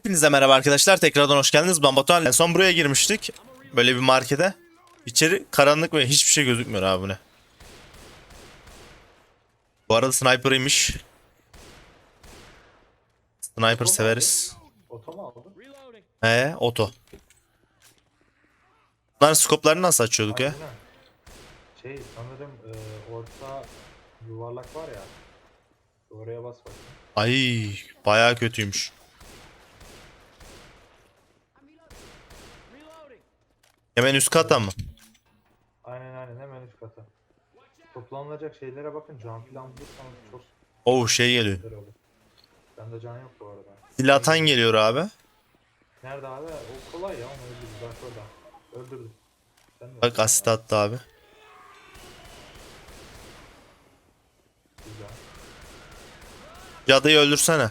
Hepinize merhaba arkadaşlar. Tekrardan hoş geldiniz. Ben Batuhan. En son buraya girmiştik. Böyle bir markete. İçeri karanlık ve hiçbir şey gözükmüyor abi ne. Bu arada sniper'ıymış. Sniper severiz. Oto mu aldın? He, oto. Bunların skoplarını nasıl açıyorduk ya? Şey sanırım e, orta yuvarlak var ya. Oraya bas bak. Ay, bayağı kötüymüş. Hemen üst kata mı? Aynen aynen hemen üst kata. Toplanılacak şeylere bakın can falan bulursanız çok Oh şey geliyor. güzel olur. Bende can yok bu arada. Silatan geliyor abi. Nerede abi? O kolay ya onu öldürdü. Bak orada. Öldürdüm. Sen de Bak asit attı abi. Güzel. Cadıyı öldürsene.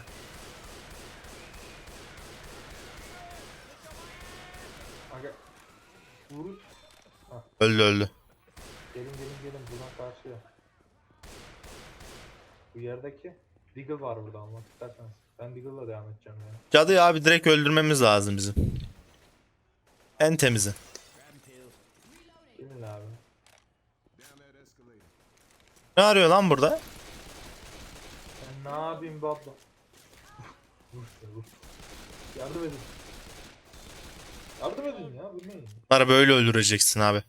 Aga. Vurut. Öldü öldü. Gelin gelin gelin buradan karşıya. Bu yerdeki Deagle var burada almak isterseniz. Ben Deagle'la devam edeceğim ya. Cadıyı abi direkt öldürmemiz lazım bizim. En temizi. Gelin abi. Ne arıyor lan burada? Ben ne yapayım? Vur ya, vur. Yardım edin. Yardım edin ya vurmayın. Bunları böyle öldüreceksin abi.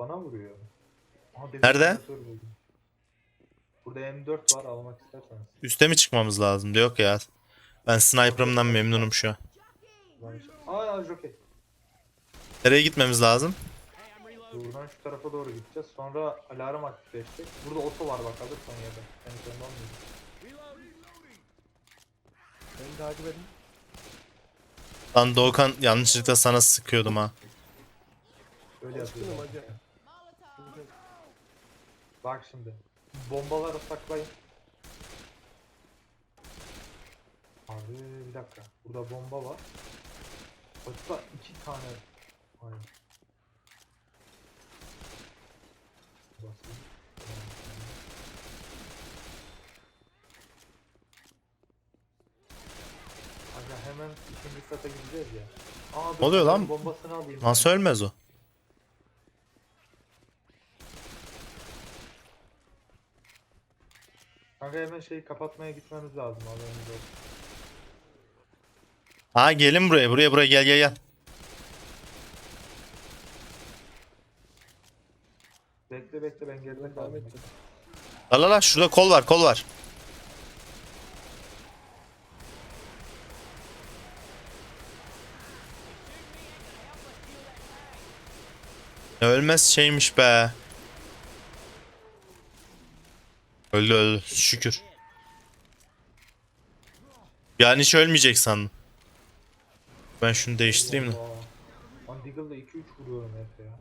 Bana vuruyor. Aha, Nerede? Burada M4 var almak isterseniz. Üste mi çıkmamız lazım? Yok ya. Ben sniper'ımdan memnunum şu an. Aa jockey. Nereye gitmemiz lazım? Buradan şu tarafa doğru gideceğiz. Sonra alarm aktifleşecek. Burada oto var bak alırsan ya da. Yani sen olmuyor. Beni takip edin. Lan Doğukan yanlışlıkla sana sıkıyordum ha. Öyle yapıyor. Çıkın zaten. hadi. Şimdi Bak şimdi. Bombaları saklayın. Abi bir dakika. Burada bomba var. Hatta iki tane. Hayır. Basayım. Aga hemen ikinci kata gideceğiz ya. Aa, dur, Ne oluyor lan? Bombasını alayım. Nasıl ölmez o? Kanka hemen şeyi kapatmaya gitmemiz lazım haberiniz olsun. Ha gelin buraya. Buraya buraya gel gel gel. Bekle bekle ben geride devam kaldım. La la la şurada kol var kol var. Ne ölmez şeymiş be. Öldü öldü şükür. Yani hiç ölmeyecek sandım. Ben şunu değiştireyim de. Aa, Lan Deagle'da 2-3 vuruyorum hep ya.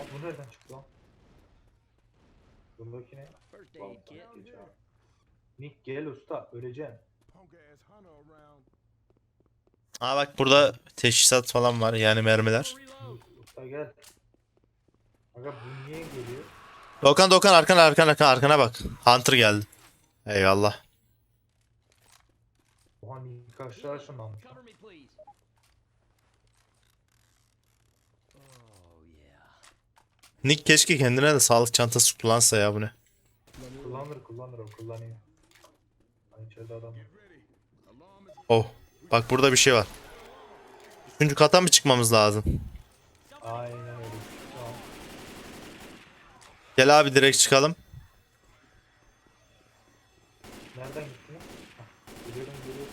Aa bu nereden çıktı lan? Buradaki ne? Abi. Nick gel usta öleceksin. Ha bak burada teşhisat falan var yani mermiler. Usta gel. Aga bu niye geliyor? Dokan Dokan arkana arkana arkana arkana bak. Hunter geldi. Eyvallah. Oha Nick aşağı ışınlanmış. lan. Cover me, please. Oh, yeah. Nick keşke kendine de sağlık çantası kullansa ya bu ne. Kullanır kullanır o kullanıyor. Ay içeride adam. Oh. Bak burada bir şey var. Üçüncü kata mı çıkmamız lazım? Aynen. Gel abi direkt çıkalım. Nereden gittin? Hah, Geliyorum geliyorum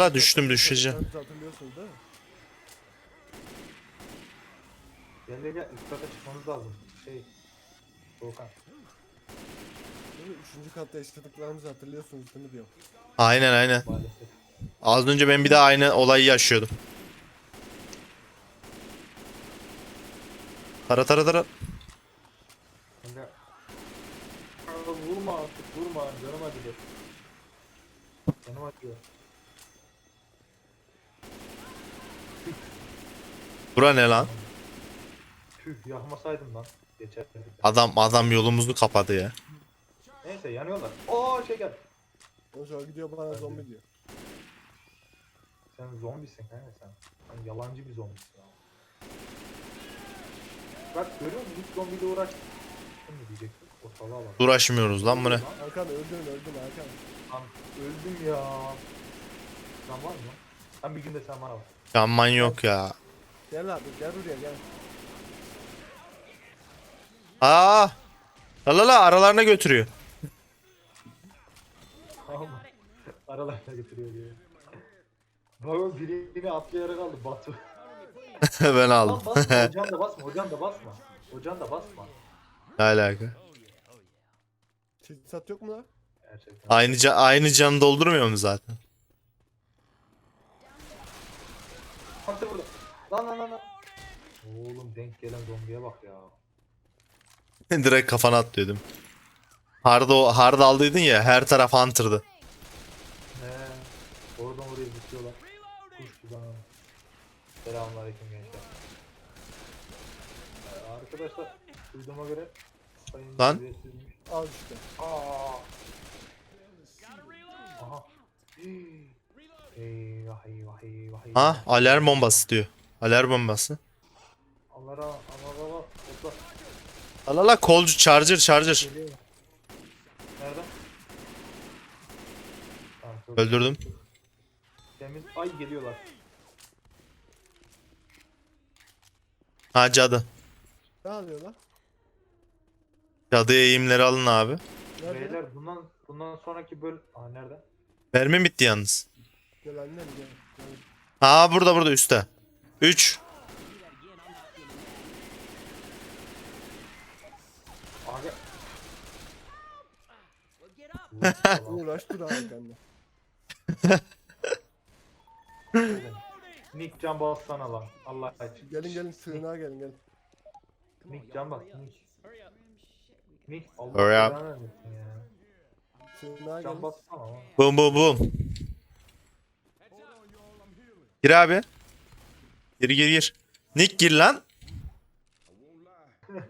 la düştüm düşeceğim. Sen hatırlıyorsunuz değil mi? Gel gel gel üst kata çıkmamız lazım. Şey. Doğukan. Üçüncü katta yaşadıklarımızı hatırlıyorsunuz değil mi diyorum. Aynen aynen. Maalesef. Az önce ben bir de aynı olayı yaşıyordum. Tara tara tara. Kanka. Vurma artık vurma canım acıdı. Canım acıyor. Bura ne lan? Tüh yakmasaydım lan. Geçerdik. Adam adam yolumuzu kapadı ya. Neyse yanıyorlar. Oo şey gel. O sonra gidiyor bana zombi diyor. Sen zombisin kanka sen. Sen yalancı bir zombisin abi. Bak görüyor musun? Hiç zombiyle uğraş. Ne diyecektim? Ortalığa bak. Uğraşmıyoruz lan bu ne? Hakan öldün öldün Hakan. Lan öldüm ya. Sen var mı? Ben bir günde sen bana bak. Yanman yok ya. Gel abi gel buraya gel. Aa! La la la aralarına götürüyor. Aralarına getiriyor diye. Baba birini atlayarak aldı Batu. ben aldım. basma hocan da basma hocan da basma. Hocan da basma. ne alaka? Çift sat yok mu lan? Gerçekten. Aynı, ca- aynı canı doldurmuyor mu zaten? Da burada. Lan lan lan lan. Oğlum denk gelen zombiye bak ya. Direkt kafana atlıyordum. Hard, o- hard aldıydın ya her taraf hunter'dı. He. Oradan oraya zıplıyorlar. Kuş gibi anam. Selamünaleyküm gençler. Ee, arkadaşlar duyduğuma göre sayın Lan. ücretsizmiş. Al işte. Aa. Aha. Eyvah eyvah eyvah eyvah. Ha alarm bombası diyor. Alarm bombası. Allah Allah Allah. Topla. La la la kolcu charger charger. Geliyor. Nerede? Tamam, çok- Öldürdüm. Temiz. Ay geliyorlar. Ha cadı. Ne alıyor lan? Cadı eğimleri alın abi. Nerede? Beyler bundan bundan sonraki böl... Aa nerede? Mermi bitti yalnız. Gel annem gel. gel. Ha burada burada üstte. 3. Aga. Uğraş dur Hakan'la. Nick can bassana lan. Allah için. Gelin gelin sığınağa gelin gelin. Nick can bas. Nick. Nick Allah Hurry up. belanı vermesin ya. Sığınağa Can gelin. bassana lan. Boom boom boom. Gir abi. Gir gir gir. Nick gir lan.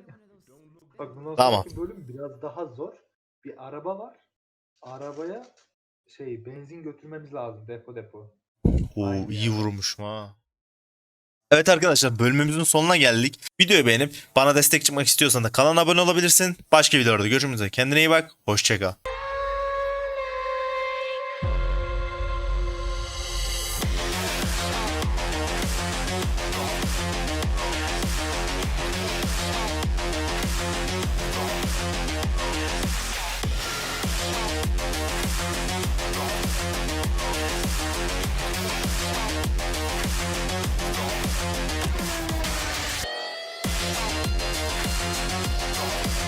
Bak bundan Tamam. sonraki bölüm biraz daha zor. Bir araba var. Arabaya şey benzin götürmemiz lazım depo depo. Oo, Aynen. iyi vurmuşum ha. Evet arkadaşlar bölümümüzün sonuna geldik. Videoyu beğenip bana destek çıkmak istiyorsan da kanala abone olabilirsin. Başka videolarda görüşmek üzere. Kendine iyi bak. Hoşçakal.